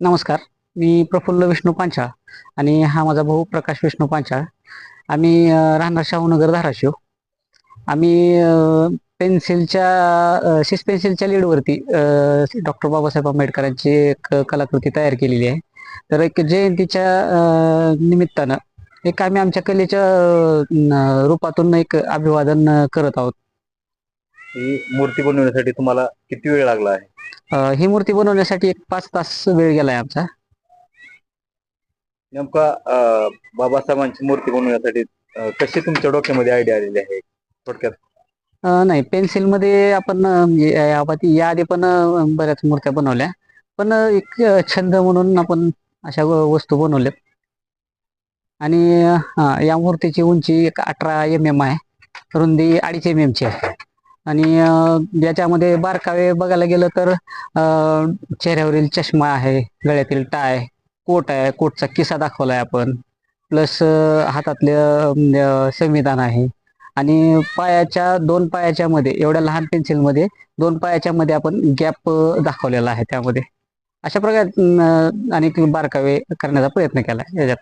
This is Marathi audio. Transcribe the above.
नमस्कार मी प्रफुल्ल विष्णू पांचाळ आणि हा माझा भाऊ प्रकाश विष्णू पांचाळ. आम्ही राहणार शाहूनगर धाराशिव. आम्ही पेन्सिलच्या शिस पेन्सिलच्या लीडवरती डॉक्टर बाबासाहेब आंबेडकरांची एक कलाकृती तयार केलेली आहे. तर एक जयंतीच्या निमित्तानं एक आम्ही आमच्या कलेच्या रूपातून एक अभिवादन करत आहोत. ही मूर्ती बनवण्यासाठी तुम्हाला किती वेळ लागला आहे? ही मूर्ती बनवण्यासाठी एक पाच तास वेळ गेलाय आमचा. नेमका बाबासाहेबांची मूर्ती बनवण्यासाठी कशी तुमच्या डोक्यामध्ये आयडिया आलेली आहे? थोडक्यात. अ, नाही पेन्सिलमध्ये आपण अ, म्हणजे या- या आधी पण बऱ्याच मूर्त्या बनवल्या. पण एक छंद म्हणून आपण अशा व- वस्तू बनवल्या आणि हा, या मूर्तीची उंची एक अठरा एम एम आहे. रुंदी अडीच एम एमची आहे. आणि याच्यामध्ये बारकावे बघायला गेलं तर चेहऱ्यावरील चष्मा आहे गळ्यातील टाय कोट आहे कोटचा किस्सा दाखवलाय आपण. प्लस हातातलं म्हणजे, संविधान आहे. आणि पायाच्या दोन पायाच्या मध्ये एवढ्या लहान पेन्सिलमध्ये दोन पायाच्या मध्ये आपण गॅप दाखवलेला आहे त्यामध्ये. अशा प्रकारे अनेक आणि बारकावे करण्याचा प्रयत्न केला याच्यात.